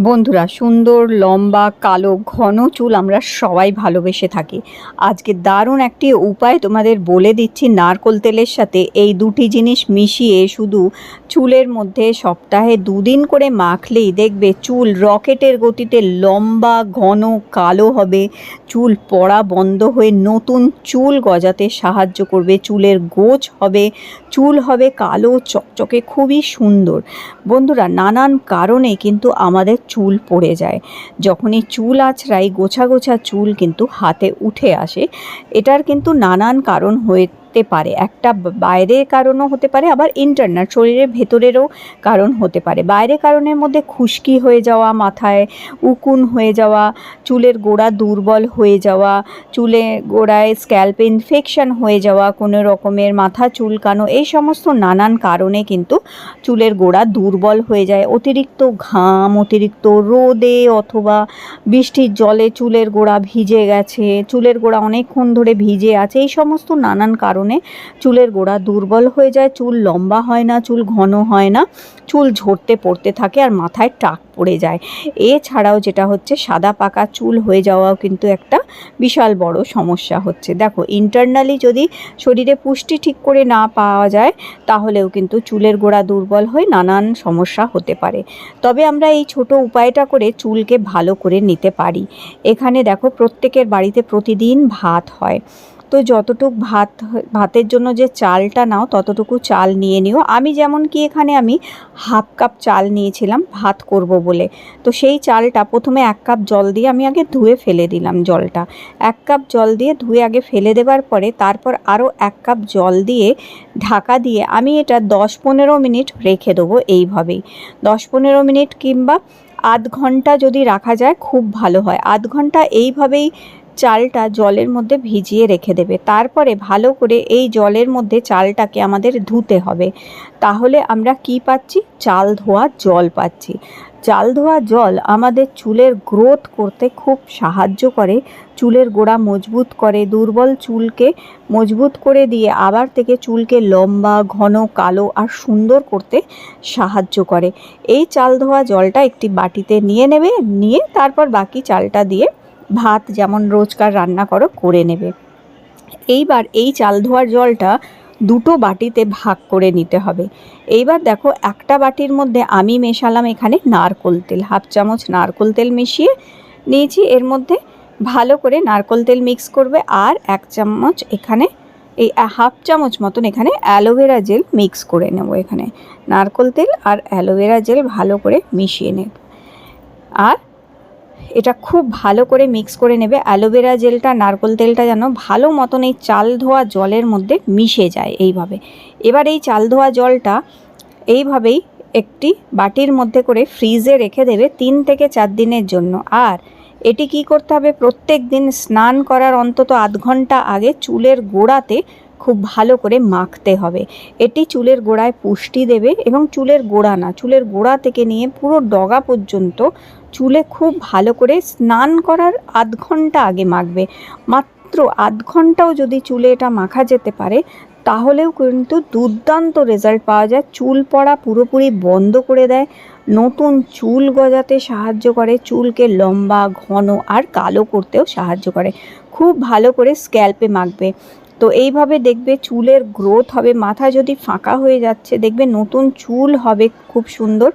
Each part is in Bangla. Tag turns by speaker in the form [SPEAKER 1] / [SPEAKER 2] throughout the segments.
[SPEAKER 1] বন্ধুরা, সুন্দর, লম্বা, কালো, ঘন চুল আমরা সবাই ভালোবেসে থাকি। আজকে দারুণ একটি উপায় তোমাদের বলে দিচ্ছি নারকোল তেলের সাথে। এই দুটি জিনিস মিশিয়ে শুধু চুলের মধ্যে সপ্তাহে দুদিন করে মাখলেই দেখবে চুল রকেটের গতিতে লম্বা, ঘন, কালো হবে। চুল পড়া বন্ধ হয়ে নতুন চুল গজাতে সাহায্য করবে। চুলের গোছ হবে, চুল হবে কালো, চকচকে, খুবই সুন্দর। বন্ধুরা, নানান কারণে কিন্তু আমাদের চুল পড়ে যায়। যখন এই চুল আছড়াই গোছা গোছা চুল কিন্তু হাতে উঠে আসে। এটার কিন্তু নানান কারণ হতে পারে। একটা বাইরের কারণও হতে পারে, আবার ইন্টারনাল শরীরের ভেতরেরও কারণ হতে পারে। বাইরের কারণের মধ্যে খুশকি হয়ে যাওয়া, মাথায় উকুন হয়ে যাওয়া, চুলের গোড়া দুর্বল হয়ে যাওয়া, চুলে গোড়ায় স্ক্যাল্পে ইনফেকশন হয়ে যাওয়া, কোনো রকমের মাথা চুলকানো এই সমস্ত নানান কারণে কিন্তু চুলের গোড়া দুর্বল হয়ে যায়। অতিরিক্ত ঘাম, অতিরিক্ত রোদে অথবা বৃষ্টির জলে চুলের গোড়া ভিজে গেছে, চুলের গোড়া অনেকক্ষণ ধরে ভিজে আছে, এই সমস্ত নানান কারণে চুলের গোড়া দুর্বল হয়ে যায়, চুল লম্বা হয় না, চুল ঘন হয় না, চুল ঝরতে পড়তে থাকে আর মাথায় টাক পড়ে যায়। এছাড়াও যেটা হচ্ছে, সাদা পাকা চুল হয়ে যাওয়াও কিন্তু একটা বিশাল বড় সমস্যা হচ্ছে। দেখো ইন্টারনালি যদি শরীরে পুষ্টি ঠিক করে না পাওয়া যায়, তাহলেও কিন্তু চুলের গোড়া দুর্বল হয়ে নানান সমস্যা হতে পারে। তবে আমরা এই ছোট উপায়টা করে চুলকে ভালো করে নিতে পারি। এখানে দেখো, প্রত্যেকের বাড়িতে প্রতিদিন ভাত হয়। তো যতটুক ভাত, ভাতের জন্য যে চালটা নাও, ততটুকু চাল নিয়ে নিও। আমি যেমন কি এখানে আমি হাফ কাপ চাল নিয়েছিলাম, ভাত করব বলে। তো সেই চালটা প্রথমে এক কাপ জল দিয়ে আমি আগে ধুয়ে ফেলে দিলাম জলটা। এক কাপ জল দিয়ে ধুয়ে আগে ফেলে দেবার পরে তারপর আরও এক কাপ জল দিয়ে ঢাকা দিয়ে আমি এটা দশ পনেরো মিনিট রেখে দেবো এইভাবেই। দশ পনেরো মিনিট কিংবা আধ ঘণ্টা যদি রাখা যায় খুব ভালো হয়। আধ ঘণ্টা এইভাবেই চালটা জলের মধ্যে ভিজিয়ে রেখে দেবে। তারপরে ভালো করে এই জলের মধ্যে চালটাকে আমাদের ধুতে হবে। তাহলে আমরা কি পাচ্ছি? চাল ধোয়া জল পাচ্ছি। চাল ধোয়া জল আমাদের চুলের গ্রোথ করতে খুব সাহায্য করে। চুলের গোড়া মজবুত করে, দুর্বল চুলকে মজবুত করে দিয়ে আবার থেকে চুলকে লম্বা, ঘন, কালো আর সুন্দর করতে সাহায্য করে। এই চাল ধোয়া জলটা একটি বাটিতে নিয়ে নেবে, নিয়ে তারপর বাকি চালটা দিয়ে ভাত যেমন রোজকার রান্না করো, করে নেবে। এইবার এই চাল ধোয়ার জলটা দুটো বাটিতে ভাগ করে নিতে হবে। এইবার দেখো একটা বাটির মধ্যে আমি মেশালাম এখানে নারকোল তেল, হাফ চামচ নারকোল তেল মিশিয়ে নিয়েছি। এর মধ্যে ভালো করে নারকোল তেল মিক্স করবে আর এক চামচ এখানে এই হাফ চামচ মতন এখানে অ্যালোভেরা জেল মিক্স করে নেব এখানে। নারকোল তেল আর অ্যালোভেরা জেল ভালো করে মিশিয়ে নেব। আর এটা খুব ভালো করে মিক্স করে নেবে। অ্যালোভেরা জেলটা, নারকোল তেলটা যেন ভালো মতন এই চাল ধোয়া জলের মধ্যে মিশে যায় এইভাবে। এবার এই চাল ধোয়া জলটা এইভাবেই একটি বাটির মধ্যে করে ফ্রিজে রেখে দেবে তিন থেকে চার দিনের জন্য। আর এটি কি করতে হবে? প্রত্যেক দিন স্নান করার অন্তত আধ ঘণ্টা আগে চুলের গোড়াতে খুব ভালো করে মাখতে হবে। এটি চুলের গোড়ায় পুষ্টি দেবে এবং চুলের গোড়া না, চুলের গোড়া থেকে নিয়ে পুরো ডগা পর্যন্ত চুলে খুব ভালো করে স্নান করার আধ ঘণ্টা আগে মাখবে। মাত্র আধ ঘন্টাও যদি চুলে এটা মাখা যেতে পারে, তাহলেও কিন্তু দুর্দান্ত রেজাল্ট পাওয়া যায়। চুল পড়া পুরোপুরি বন্ধ করে দেয়। নতুন চুল গজাতে সাহায্য করে, চুলকে লম্বা, ঘন আর কালো করতেও সাহায্য করে। খুব ভালো করে স্ক্যাল্পে মাখবে। তো এইভাবে দেখবে চুলের গ্রোথ হবে, মাথা যদি ফাঁকা হয়ে যাচ্ছে, দেখবে নতুন চুল হবে খুব সুন্দর,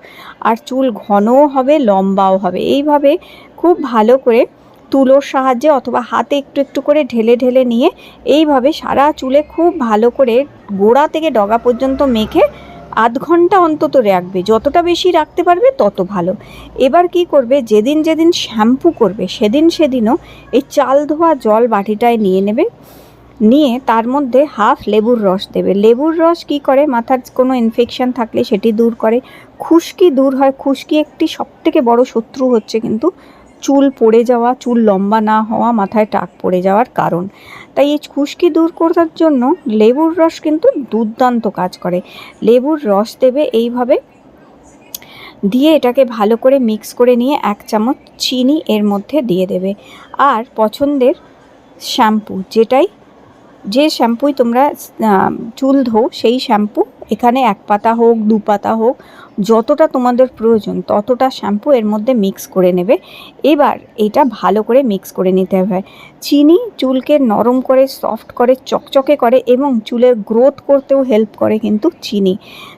[SPEAKER 1] আর চুল ঘনও হবে, লম্বাও হবে। এইভাবে খুব ভালো করে তুলোর সাহায্যে অথবা হাতে একটু একটু করে ঢেলে ঢেলে নিয়ে এইভাবে সারা চুলে খুব ভালো করে গোড়া থেকে ডগা পর্যন্ত মেখে আধ ঘণ্টা অন্তত রাখবে। যতটা বেশি রাখতে পারবে, তত ভালো। এবার কি করবে, যেদিন যেদিন শ্যাম্পু করবে, সেদিন সেদিনও এই চাল ধোয়া জল বাটিটায় নিয়ে নেবে। নিয়ে তার মধ্যে হাফ লেবুর রস দেবে। লেবুর রস কি করে? মাথার কোনো ইনফেকশন থাকলে সেটি দূর করে। খুশকি দূর হয়। খুশকি একটি সবথেকে বড় শত্রু হচ্ছে কিন্তু চুল পড়ে যাওয়া, চুল লম্বা না হওয়া, মাথায় টাক পড়ে যাওয়ার কারণ। তাই এই খুশকি দূর করার জন্য লেবুর রস কিন্তু দুর্দান্ত কাজ করে। লেবুর রস দেবে এইভাবে দিয়ে এটাকে ভালো করে মিক্স করে নিয়ে এক চামচ চিনি এর মধ্যে দিয়ে দেবে। আর পছন্দের শ্যাম্পু যেটাই যে শ্যাম্পুই তোমরা চুল ধো, সেই শ্যাম্পু, এখানে এক পাতা হোক, দু পাতা হোক, যতটা তোমাদের প্রয়োজন, ততটা শ্যাম্পু এর মধ্যে মিক্স করে নেবে। এবার এটা ভালো করে মিক্স করে নিতে হবে। চিনি চুলকে নরম করে সফট করে, চকচকে করে এবং চুলের গ্রোথ করতেও হেল্প করে কিন্তু চিনি।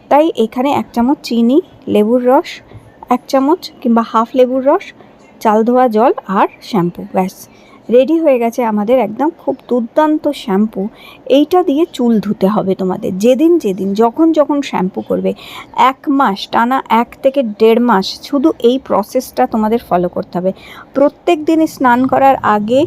[SPEAKER 1] তাই এখানে এক চামচ চিনি, লেবুর রস, এক চামচ কিংবা হাফ লেবুর রস, চাল ধোয়া জল আর শ্যাম্পু, ব্যাস। রেডি হয়ে গেছে আমাদের একদম খুব দুর্দান্ত শ্যাম্পু এইটা দিয়ে চুল ধুতে হবে তোমাদের, যেদিন যেদিন, যখন যখন শ্যাম্পু করবে, এক মাস, টানা এক থেকে দেড় মাস শুধু এই প্রসেসটা তোমাদের ফলো করতে হবে। প্রত্যেক দিন স্নান করার আগে,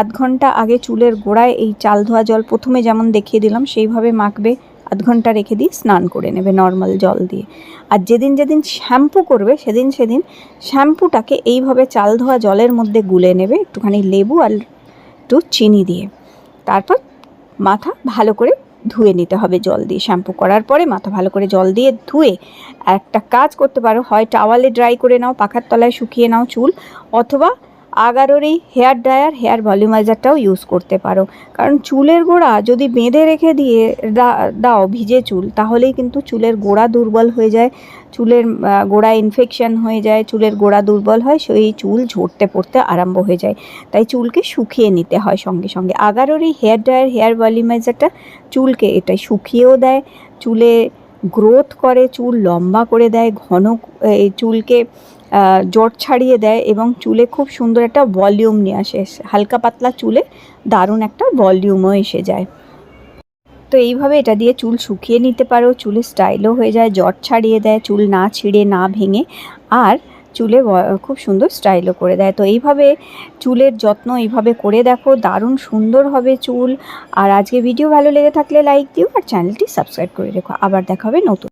[SPEAKER 1] আধ ঘণ্টা আগে চুলের গোড়ায় এই চাল ধোয়া জল প্রথমে যেমন দেখিয়ে দিলাম, সেইভাবে মাখবে আধ ঘণ্টা রেখে দিয়ে স্নান করে নেবে নর্মাল জল দিয়ে। আর যেদিন যেদিন শ্যাম্পু করবে, সেদিন সেদিন শ্যাম্পুটাকে এইভাবে চাল ধোয়া জলের মধ্যে গুলে নেবে একটুখানি লেবু আর একটু চিনি দিয়ে। তারপর মাথা ভালো করে ধুয়ে নিতে হবে জল দিয়ে। শ্যাম্পু করার পরে মাথা ভালো করে জল দিয়ে ধুয়ে একটা কাজ করতে পারো, হয় টাওয়ালে ড্রাই করে নাও, পাখার তলায় শুকিয়ে নাও চুল, অথবা আগারোর এই হেয়ার ড্রায়ার, হেয়ার ভলিউমাইজারটাও ইউজ করতে পারো। কারণ চুলের গোড়া যদি বেঁধে রেখে দিয়ে দাও ভিজে চুল, তাহলেই কিন্তু চুলের গোড়া দুর্বল হয়ে যায়, চুলের গোড়া ইনফেকশন হয়ে যায়, চুলের গোড়া দুর্বল হয়, সেই চুল ঝরতে পড়তে আরম্ভ হয়ে যায়। তাই চুলকে শুকিয়ে নিতে হয় সঙ্গে সঙ্গে। আগারোর এই হেয়ার ড্রায়ার, হেয়ার ভলিউমাইজারটা চুলকে এটা শুকিয়েও দেয়, চুলে গ্রোথ করে, চুল লম্বা করে দেয়, ঘন চুলকে জট ছাড়িয়ে দেয় এবং চুলে খুব সুন্দর একটা ভলিউম নিয়ে আসে। হালকা পাতলা চুলে দারুণ একটা ভলিউমও এসে যায়। তো এইভাবে এটা দিয়ে চুল শুকিয়ে নিতে পারো চুলে স্টাইলও হয়ে যায়, জট ছাড়িয়ে দেয়, চুল না ছিঁড়ে, না ভেঙে, আর চুলে খুব সুন্দর স্টাইলও করে দেয়। তো এইভাবে চুলের যত্ন এইভাবে করে দেখো, দারুণ সুন্দর হবে চুল। আর আজকে ভিডিও ভালো লেগে থাকলে লাইক দিও আর চ্যানেলটি সাবস্ক্রাইব করে রেখো। আবার দেখা হবে নতুন